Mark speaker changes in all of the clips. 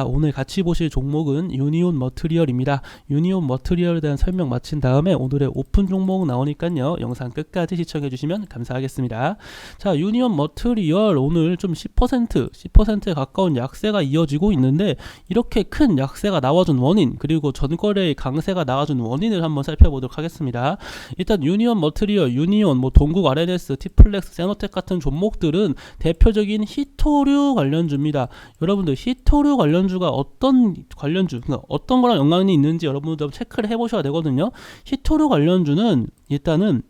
Speaker 1: 아, 오늘 같이 보실 종목은 유니온 머트리얼입니다. 유니온 머트리얼에 대한 설명 마친 다음에 오늘의 오픈 종목 나오니까요. 영상 끝까지 시청해 주시면 감사하겠습니다. 자, 유니온 머트리얼 오늘 좀 10% 10%에 가까운 약세가 이어지고 있는데 이렇게 큰 약세가 나와준 원인 그리고 전거래의 강세가 나와준 원인을 한번 살펴보도록 하겠습니다. 일단 유니온 머트리얼, 유니온, 뭐 동국 RNS, 티플렉스, 세노텍 같은 종목들은 대표적인 히토류 관련주입니다. 여러분들 히토류 관련 주가 어떤 관련주, 그러니까 어떤 거랑 연관이 있는지 여러분들 체크를 해보셔야 되거든요. 히토류 관련주는 일단은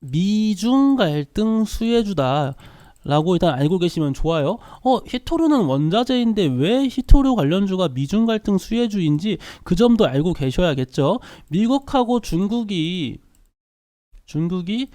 Speaker 1: 미중 갈등 수혜주다. 라고 일단 알고 계시면 좋아요. 어, 히토류는 원자재인데 왜 히토류 관련주가 미중 갈등 수혜주인지 그 점도 알고 계셔야겠죠. 미국하고 중국이 중국이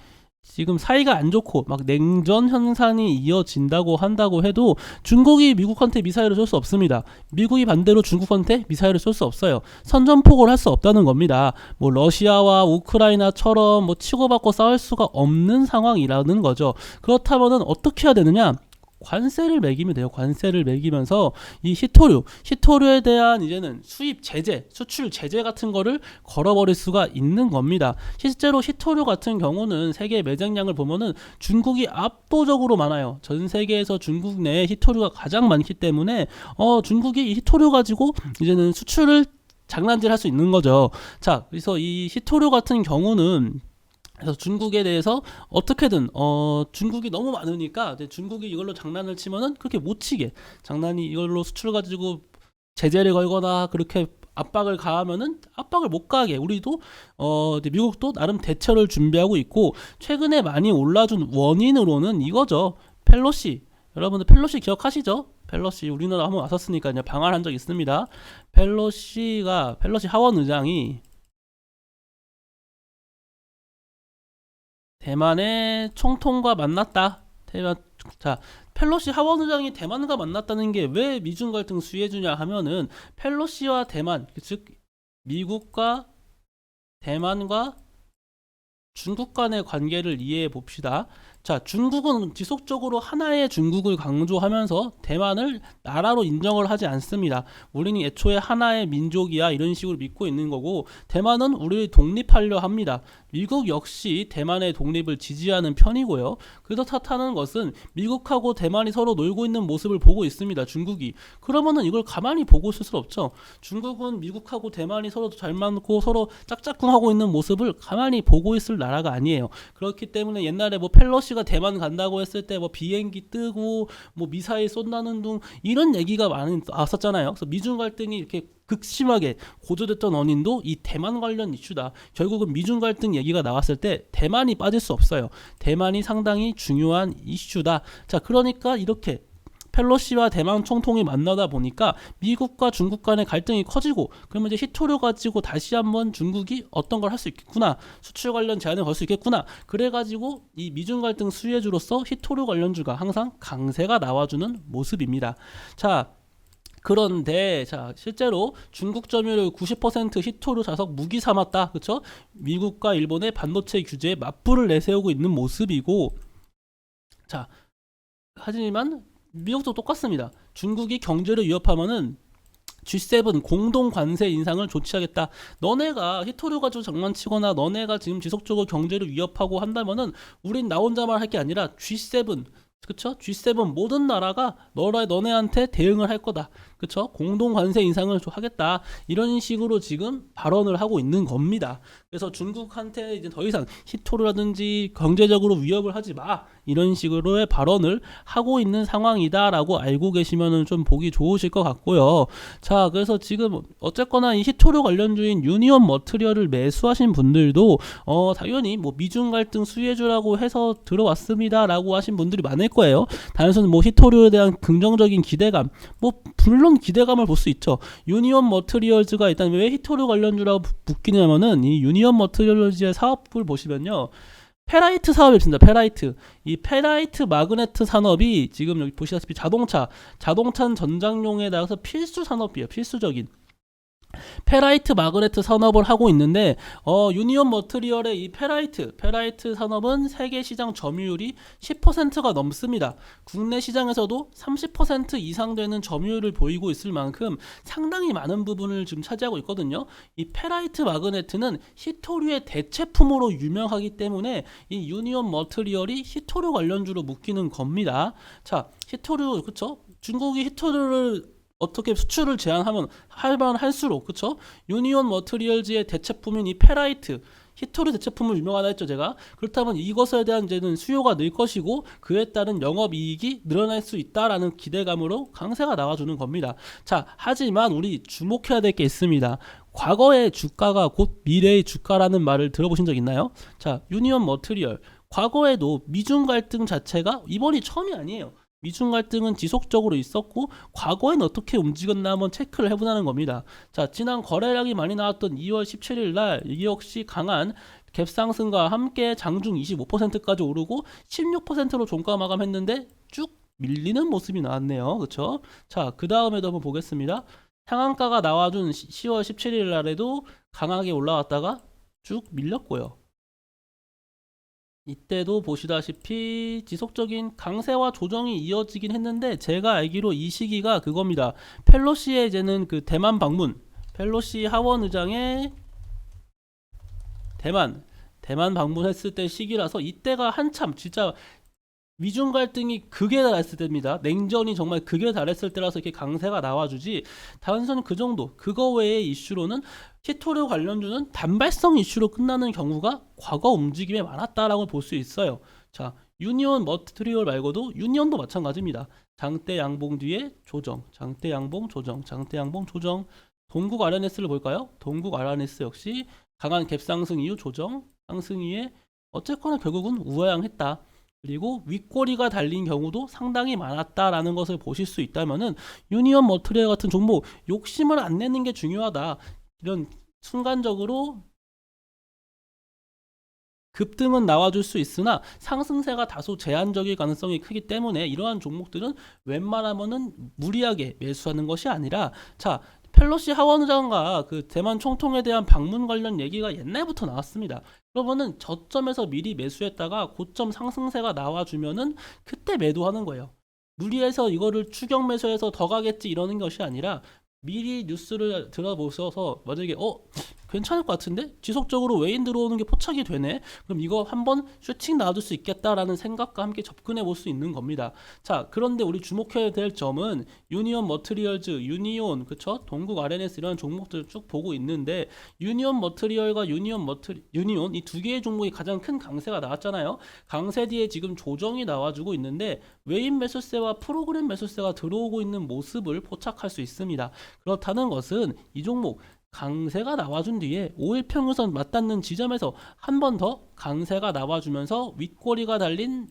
Speaker 1: 지금 사이가 안 좋고 막 냉전 현상이 이어진다고 한다고 해도 중국이 미국한테 미사일을 쏠 수 없습니다. 미국이 반대로 중국한테 미사일을 쏠 수 없어요. 선전포고를 할 수 없다는 겁니다. 뭐 러시아와 우크라이나처럼 뭐 치고받고 싸울 수가 없는 상황이라는 거죠. 그렇다면은 어떻게 해야 되느냐? 관세를 매기면 돼요. 관세를 매기면서 이 히토류, 히토류에 대한 이제는 수입 제재, 수출 제재 같은 거를 걸어버릴 수가 있는 겁니다. 실제로 히토류 같은 경우는 세계 매장량을 보면은 중국이 압도적으로 많아요. 전 세계에서 중국 내에 히토류가 가장 많기 때문에 어 중국이 이 히토류 가지고 이제는 수출을 장난질 할 수 있는 거죠. 자, 그래서 이 히토류 같은 경우는 그래서 중국에 대해서 어떻게든 어 중국이 너무 많으니까 중국이 이걸로 장난을 치면은 그렇게 못 치게. 장난이 이걸로 수출 가지고 제재를 걸거나 그렇게 압박을 가하면은 압박을 못 가게. 우리도 어 미국도 나름 대처를 준비하고 있고 최근에 많이 올라준 원인으로는 이거죠. 펠로시. 여러분들 펠로시 기억하시죠? 펠로시. 우리나라 한번 왔었으니까요 방한한 적 있습니다. 펠로시가 펠로시 하원 의장이 대만의 총통과 만났다. 대만 자 펠로시 하원 의장이 대만과 만났다는 게 왜 미중 갈등 수혜주냐 하면은 펠로시와 대만 즉 미국과 대만과 중국 간의 관계를 이해해 봅시다. 자, 중국은 지속적으로 하나의 중국을 강조하면서 대만을 나라로 인정을 하지 않습니다. 우리는 애초에 하나의 민족이야 이런 식으로 믿고 있는 거고 대만은 우리를 독립하려 합니다. 미국 역시 대만의 독립을 지지하는 편이고요. 그렇다는 것은 미국하고 대만이 서로 놀고 있는 모습을 보고 있습니다. 중국이. 그러면은 이걸 가만히 보고 있을 수 없죠. 중국은 미국하고 대만이 서로 잘 맞고 서로 짝짝꿍하고 있는 모습을 가만히 보고 있을 나라가 아니에요. 그렇기 때문에 옛날에 뭐 펠로시가 대만 간다고 했을 때 뭐 비행기 뜨고 뭐 미사일 쏜다는 둥 이런 얘기가 많이 나왔었잖아요. 그래서 미중 갈등이 이렇게 극심하게 고조됐던 원인도 이 대만 관련 이슈다. 결국은 미중 갈등 얘기가 나왔을 때 대만이 빠질 수 없어요. 대만이 상당히 중요한 이슈다. 자, 그러니까 이렇게 펠로시와 대만 총통이 만나다 보니까 미국과 중국 간의 갈등이 커지고 그러면 이제 히토류 가지고 다시 한번 중국이 어떤 걸 할 수 있겠구나 수출 관련 제한을 걸 수 있겠구나 그래가지고 이 미중 갈등 수혜주로서 히토류 관련주가 항상 강세가 나와주는 모습입니다. 자 그런데 자 실제로 중국 점유율 90% 히토류 자석 무기 삼았다. 그렇죠 미국과 일본의 반도체 규제에 맞불을 내세우고 있는 모습이고. 자 하지만 미국도 똑같습니다. 중국이 경제를 위협하면은 G7 공동 관세 인상을 조치하겠다. 너네가 히토류 가지고 장난치거나 너네가 지금 지속적으로 경제를 위협하고 한다면은 우린 나 혼자만 할 게 아니라 G7 그쵸? G7 모든 나라가 너라 너네한테 대응을 할 거다. 그쵸? 공동 관세 인상을 하겠다. 이런 식으로 지금 발언을 하고 있는 겁니다. 그래서 중국한테 이제 더 이상 히토르라든지 경제적으로 위협을 하지 마. 이런 식으로의 발언을 하고 있는 상황이다라고 알고 계시면은 좀 보기 좋으실 것 같고요. 자, 그래서 지금 어쨌거나 이 히토르 관련주인 유니온 머트리얼을 매수하신 분들도 어, 당연히 뭐 미중 갈등 수혜주라고 해서 들어왔습니다라고 하신 분들이 많을 거예요. 단순히 뭐 히토르에 대한 긍정적인 기대감, 뭐 물론 기대감을 볼 수 있죠. 유니온 머트리얼즈가 일단 왜 히토르 관련주라고 묶이냐면은 이 유니온 머트리얼즈의 사업을 보시면요. 페라이트 사업이 있습니다. 페라이트. 이 페라이트 마그네트 산업이 지금 여기 보시다시피 자동차, 자동차 전장용에 나가서 필수 산업이에요. 필수적인. 페라이트 마그네트 산업을 하고 있는데 어, 유니온 머트리얼의 이 페라이트 페라이트 산업은 세계 시장 점유율이 10%가 넘습니다. 국내 시장에서도 30% 이상 되는 점유율을 보이고 있을 만큼 상당히 많은 부분을 지금 차지하고 있거든요. 이 페라이트 마그네트는 히토류의 대체품으로 유명하기 때문에 이 유니온 머트리얼이 히토류 관련주로 묶이는 겁니다. 자, 히토류 그쵸? 중국이 히토류를 어떻게 수출을 제한하면 할만 할수록 그쵸? 유니온 머트리얼즈의 대체품인 이 페라이트 히토류 대체품을 유명하다 했죠 제가. 그렇다면 이것에 대한 이제는 수요가 늘 것이고 그에 따른 영업 이익이 늘어날 수 있다라는 기대감으로 강세가 나와주는 겁니다. 자 하지만 우리 주목해야 될 게 있습니다. 과거의 주가가 곧 미래의 주가라는 말을 들어보신 적 있나요? 자 유니온 머트리얼. 과거에도 미중 갈등 자체가 이번이 처음이 아니에요 미중 갈등은 지속적으로 있었고 과거엔 어떻게 움직였나 한번 체크를 해보자는 겁니다. 자, 지난 거래량이 많이 나왔던 2월 17일 날 역시 강한 갭 상승과 함께 장중 25%까지 오르고 16%로 종가 마감했는데 쭉 밀리는 모습이 나왔네요. 그렇죠? 자, 그 다음에도 한번 보겠습니다. 상한가가 나와준 10월 17일 날에도 강하게 올라왔다가 쭉 밀렸고요. 이때도 보시다시피 지속적인 강세와 조정이 이어지긴 했는데 제가 알기로 이 시기가 그겁니다. 펠로시의 이제는 그 대만 방문, 펠로시 하원 의장의 대만 대만 방문했을 때 시기라서 이때가 한참 진짜 미중 갈등이 극에 달했을 때입니다. 냉전이 정말 극에 달했을 때라서 이렇게 강세가 나와주지 단순 그 정도 그거 외의 이슈로는 히토류 관련주는 단발성 이슈로 끝나는 경우가 과거 움직임에 많았다라고 볼 수 있어요. 자, 유니온 머트리얼 말고도 유니온도 마찬가지입니다. 장대 양봉 뒤에 조정, 장대 양봉 조정, 장대 양봉 조정. 동국 RNS를 볼까요? 동국 RNS 역시 강한 갭 상승 이후 조정, 상승 이후에 어쨌거나 결국은 우하향했다. 그리고 윗꼬리가 달린 경우도 상당히 많았다라는 것을 보실 수 있다면은 유니온 머트리얼 같은 종목 욕심을 안 내는 게 중요하다. 이런 순간적으로 급등은 나와줄 수 있으나 상승세가 다소 제한적일 가능성이 크기 때문에 이러한 종목들은 웬만하면은 무리하게 매수하는 것이 아니라 자 펠로시 하원 의장과 그 대만 총통에 대한 방문 관련 얘기가 옛날부터 나왔습니다. 그러면은 저점에서 미리 매수했다가 고점 상승세가 나와주면은 그때 매도하는 거예요. 무리해서 이거를 추격 매수해서 더 가겠지 이러는 것이 아니라 미리 뉴스를 들어보셔서 만약에 어 괜찮을 것 같은데? 지속적으로 외인 들어오는 게 포착이 되네? 그럼 이거 한번 슈팅 놔둘 수 있겠다라는 생각과 함께 접근해 볼 수 있는 겁니다. 자 그런데 우리 주목해야 될 점은 유니온 머트리얼즈 유니온 그쵸? 동국 RNS 이런 종목들을 쭉 보고 있는데 유니온 머트리얼과 유니온 머트리 유니온 이 두 개의 종목이 가장 큰 강세가 나왔잖아요. 강세 뒤에 지금 조정이 나와주고 있는데 외인 매수세와 프로그램 매수세가 들어오고 있는 모습을 포착할 수 있습니다. 그렇다는 것은 이 종목 강세가 나와준 뒤에 5일 평균선 맞닿는 지점에서 한 번 더 강세가 나와주면서 윗꼬리가 달린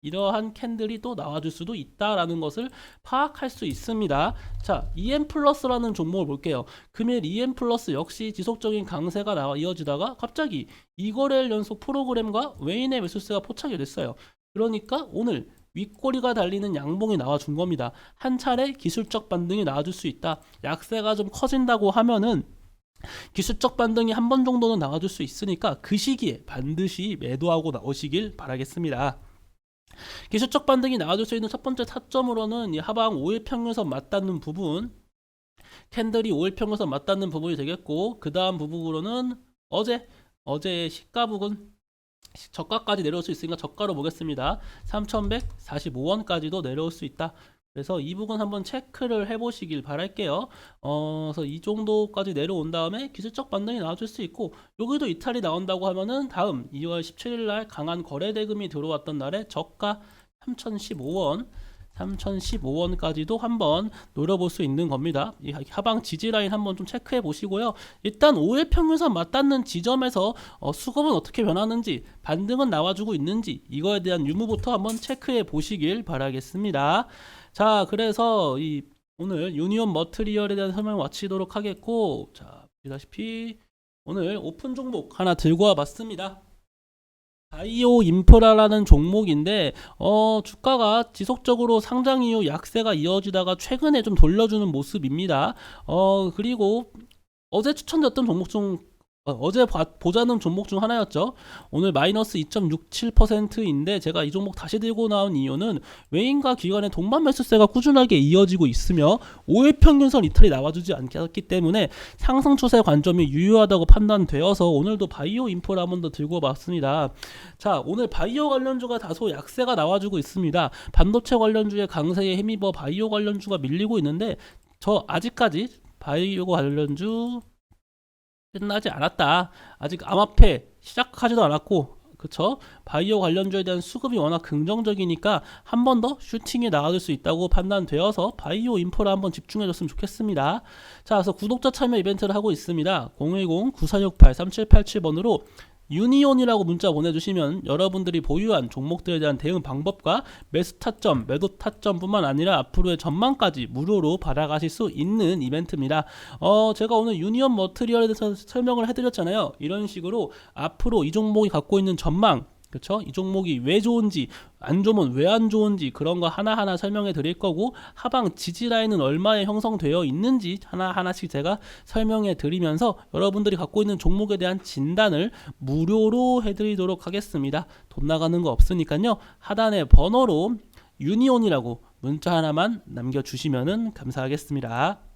Speaker 1: 이러한 캔들이 또 나와줄 수도 있다라는 것을 파악할 수 있습니다. 자, EM 플러스라는 종목을 볼게요. 금일 EM 플러스 역시 지속적인 강세가 나와 이어지다가 갑자기 이거래일 연속 프로그램과 외인의 매수세가 포착이 됐어요. 그러니까 오늘 윗꼬리가 달리는 양봉이 나와준 겁니다. 한 차례 기술적 반등이 나와줄 수 있다. 약세가 좀 커진다고 하면은 기술적 반등이 한 번 정도는 나와줄 수 있으니까 그 시기에 반드시 매도하고 나오시길 바라겠습니다. 기술적 반등이 나와줄 수 있는 첫 번째 타점으로는 이 하방 5일 평균선 맞닿는 부분 캔들이 5일 평균선 맞닿는 부분이 되겠고 그 다음 부분으로는 어제 어제의 시가 부분 저가까지 내려올 수 있으니까 저가로 보겠습니다. 3,145원까지도 내려올 수 있다. 그래서 이 부분 한번 체크를 해보시길 바랄게요. 어, 그래서 이 정도까지 내려온 다음에 기술적 반등이 나와줄 수 있고 여기도 이탈이 나온다고 하면은 다음 2월 17일 날 강한 거래 대금이 들어왔던 날에 저가 3,015원 3,015원까지도 한번 노려볼 수 있는 겁니다. 이 하방 지지 라인 한번 좀 체크해 보시고요. 일단 5일 평균선 맞닿는 지점에서 어, 수급은 어떻게 변하는지 반등은 나와주고 있는지 이거에 대한 유무부터 한번 체크해 보시길 바라겠습니다. 자, 그래서 이 오늘 유니온 머트리얼에 대한 설명 마치도록 하겠고 자, 보시다시피 오늘 오픈 종목 하나 들고 와봤습니다. 바이오 인프라라는 종목인데 어 주가가 지속적으로 상장 이후 약세가 이어지다가 최근에 좀 돌려주는 모습입니다. 어 그리고 어제 추천드렸던 종목 중 어, 제 보자는 종목 중 하나였죠. 오늘 마이너스 2.67%인데 제가 이 종목 다시 들고 나온 이유는 외인과 기관의 동반 매수세가 꾸준하게 이어지고 있으며 5일 평균선 이탈이 나와주지 않기 때문에 상승 추세 관점이 유효하다고 판단되어서 오늘도 바이오 인프라 한번 더 들고 봤습니다. 자, 오늘 바이오 관련주가 다소 약세가 나와주고 있습니다. 반도체 관련주의 강세에 힘입어 바이오 관련주가 밀리고 있는데 저 아직까지 바이오 관련주 끝나지 않았다. 아직 암호화폐 시작하지도 않았고 그쵸? 바이오 관련주에 대한 수급이 워낙 긍정적이니까 한 번 더 슈팅에 나가줄 수 있다고 판단되어서 바이오 인프라 한번 집중해줬으면 좋겠습니다. 자, 그래서 구독자 참여 이벤트를 하고 있습니다. 010-9468-3787번으로 유니온이라고 문자 보내주시면 여러분들이 보유한 종목들에 대한 대응 방법과 매수 타점, 매도 타점뿐만 아니라 앞으로의 전망까지 무료로 받아가실 수 있는 이벤트입니다. 어, 제가 오늘 유니온 머트리얼에 대해서 설명을 해드렸잖아요. 이런 식으로 앞으로 이 종목이 갖고 있는 전망, 그렇죠? 이 종목이 왜 좋은지 안 좋으면 왜 안 좋은지 그런 거 하나하나 설명해 드릴 거고 하방 지지 라인은 얼마에 형성되어 있는지 하나하나씩 제가 설명해 드리면서 여러분들이 갖고 있는 종목에 대한 진단을 무료로 해 드리도록 하겠습니다. 돈 나가는 거 없으니까요. 하단에 번호로 유니온이라고 문자 하나만 남겨 주시면 감사하겠습니다.